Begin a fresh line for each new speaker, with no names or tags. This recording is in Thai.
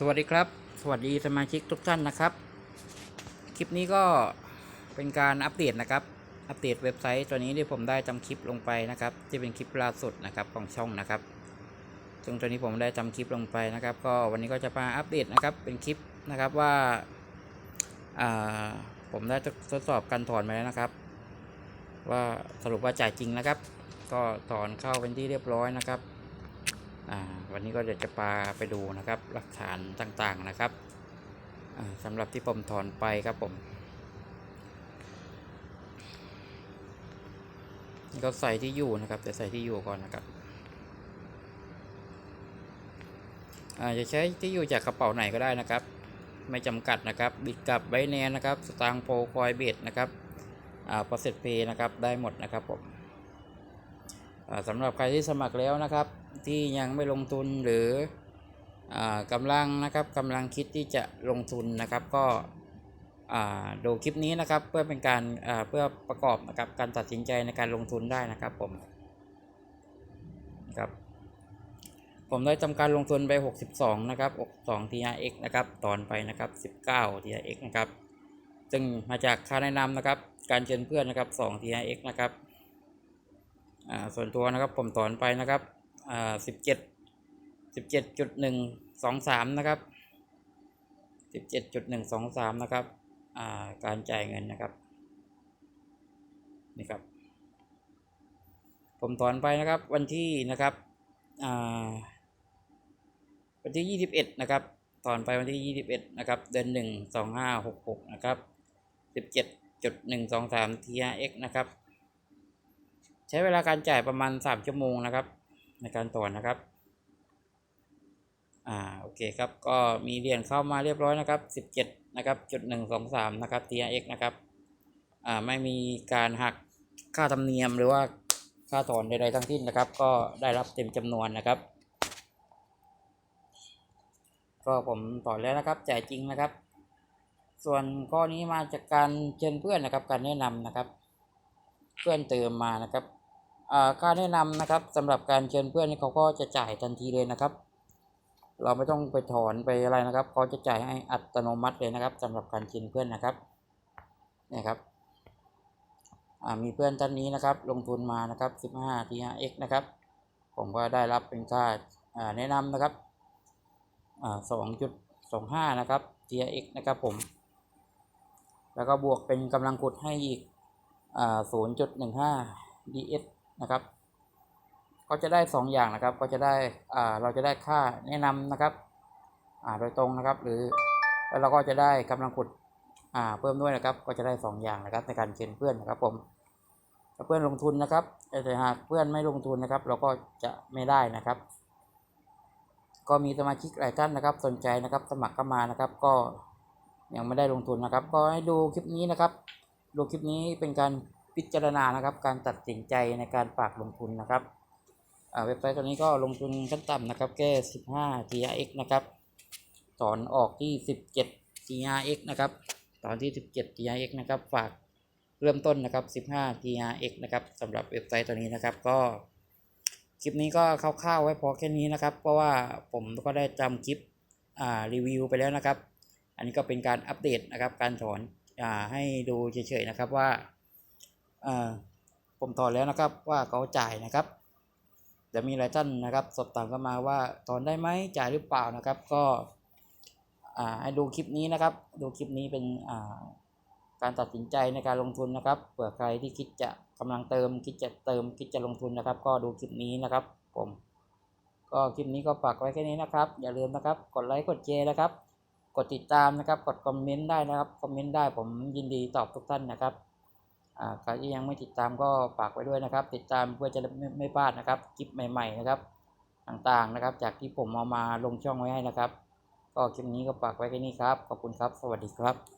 สวัสดีครับ สวัสดีสมาชิกทุกท่านนะครับ คลิปนี้ก็เป็นการอัปเดตนะครับ อัปเดตเว็บไซต์ตัวนี้ที่ผมได้ทำคลิปลงไปนะครับที่เป็นคลิปล่าสุดนะครับของช่องนะครับซึ่งตัวนี้ผมได้ทำคลิปลงไปนะครับ ก็วันนี้ก็จะมาอัปเดตนะครับเป็นคลิปนะครับว่าอ่าผมได้ทดสอบการถอนมาแล้วนะครับ ว่าสรุปว่าจ่ายจริงนะครับ ก็ถอนเข้าเป็นที่เรียบร้อยนะครับ วันนี้ก็เดี๋ยวจะพาไปดูนะครับหลักฐานต่างๆนะครับสำหรับที่ผมถอนไปครับผมนี่ก็ใส่ที่อยู่นะครับจะใส่ที่อยู่ก่อนนะครับอาจะใช้ที่อยู่จากกระเป๋าไหนก็ได้นะครับ ไม่จำกัดนะครับ บิดกับไบแนนนะครับ สตางค์โพคอยเบดนะครับอาประเสริฐเพย์นะครับได้หมดนะครับผมสำหรับใครที่สมัครแล้วนะครับ ที่ยังไม่ลงทุนหรืออกำลังนะครับกำลังคิดที่จะลงทุนนะครับ ก็ดูคลิปนี้นะครับเพื่อเป็นการเพื่อประกอบนะครับการตัดสินใจในการลงทุนได้นะครับผมครับผมได้ทำการลงทุนไป 62 นะครับ 62 TRX นะครับ ตอนไปนะครับ 19 TRX นะครับ ซึ่งมาจากค่าแนะนำนะครับ การเชิญเพื่อนนะครับ 2 TRX นะครับ อ่า ส่วนตัวนะครับผมถอนไปนะครับ อ่าสิบเจ็ดสิบเจ็ดจุดหนึ่งสองสามนะครับสิบเจ็ดจุดหนึ่งสองสามนะครับอ่าการจ่ายเงินนะครับนี่ครับ ผมถอนไปนะครับ วันที่นะครับอ่าวันที่ยี่สิบเอ็ดนะครับถอนไปวันที่ยี่สิบเอ็ดนะครับเดือนหนึ่งสองห้าหกหกนะครับสิบเจ็ดจุดหนึ่งสองสาม TRX นะครับ ใช้เวลาการจ่ายประมาณสามชั่วโมงนะครับ ในการถอนนะครับ อ่าโอเคครับ ก็มีเหรียญเข้ามาเรียบร้อยนะครับสิบเจ็ดนะครับจุดหนึ่งสองสามนะครับ TRX นะครับ อ่าไม่มีการหักค่าธรรมเนียมหรือว่าค่าถอนใดๆทั้งสิ้นนะครับ ก็ได้รับเต็มจำนวนนะครับ ก็ผมถอนแล้วนะครับจ่ายจริงนะครับ ส่วนข้อนี้มาจากการเชิญเพื่อนนะครับ การแนะนำนะครับ เพื่อนเติมมานะครับ ค่าแนะนำนะครับสำหรับการเชิญเพื่อนนี่เขาก็จะจ่ายทันทีเลยนะครับ เราไม่ต้องไปถอนไปอะไรนะครับเขาจะจ่ายให้อัตโนมัติเลยนะครับสำหรับการเชิญเพื่อนนะครับนี่ครับมีเพื่อนท่านนี้นะครับ ลงทุนมานะครับ 15 TRX นะครับ ผมก็ได้รับเป็นค่าแนะนำนะครับอ่า2.25 นะครับ TRX นะครับผม แล้วก็บวกเป็นกำลังกดให้อีกอ่า0.15 ds นะครับ ก็จะได้สองอย่างนะครับ ก็จะได้อ่าเราจะได้ค่าแนะนำนะครับอ่าโดยตรงนะครับ หรือแล้วเราก็จะได้กำลังกดอ่าเพิ่มด้วยนะครับ ก็จะได้สองอย่างนะครับ ในการเชิญเพื่อนนะครับ ผมถ้าเพื่อนลงทุนนะครับแต่หากเพื่อนไม่ลงทุนนะครับ เราก็จะไม่ได้นะครับ ก็มีสมาชิกหลายท่านนะครับ สนใจนะครับ สมัครเข้ามานะครับ ก็ยังไม่ได้ลงทุนนะครับ ก็ให้ดูคลิปนี้นะครับ ดูคลิปนี้เป็นการ พิจารณานะครับ การตัดสินใจในการฝากลงทุนนะครับเว็บไซต์ตัวนี้ก็ลงทุนขั้นต่ำนะครับแค่15 TRX นะครับถอนออกที่ 17 TRX นะครับตอนที่ 17 TRX นะครับฝากเริ่มต้นนะครับ 15 TRX นะครับสำหรับเว็บไซต์ตัวนี้นะครับก็คลิปนี้ก็คร่าวๆไว้พอแค่นี้นะครับ เพราะว่าผมก็ได้จำคลิปอ่ารีวิวไปแล้วนะครับ อันนี้ก็เป็นการอัปเดตนะครับ การถอนอ่าให้ดูเฉยๆนะครับว่า ผมถอนแล้วนะครับว่าเขาจ่ายนะครับจะมีหลายท่านนะครับ สอบถามเข้ามาว่าถอนได้ไหมจ่ายหรือเปล่านะครับ ก็อ่าให้ดูคลิปนี้นะครับ ดูคลิปนี้เป็นอ่าการตัดสินใจในการลงทุนนะครับเผื่อใครที่คิดจะกำลังเติม คิดจะเติม คิดจะลงทุนนะครับ ก็ดูคลิปนี้นะครับ ผม ก็คลิปนี้ก็ฝากไว้แค่นี้นะครับ อย่าลืมนะครับ กดไลค์กดแชร์นะครับ กดติดตามนะครับ กดคอมเมนต์ได้นะครับคอมเมนต์ได้ผมยินดีตอบทุกท่านนะครับ ใครที่ยังไม่ติดตามก็ฝากไว้ด้วยนะครับ ติดตามเพื่อจะไม่ไมพลาดนะครับคลิปใหม่ ๆ นะครับ ต่างๆนะครับ จากที่ผมเอามาลงช่องไว้ให้นะครับ ก็คลิปนี้ก็ฝากไว้แค่นี้ครับขอบคุณครับ สวัสดีครับ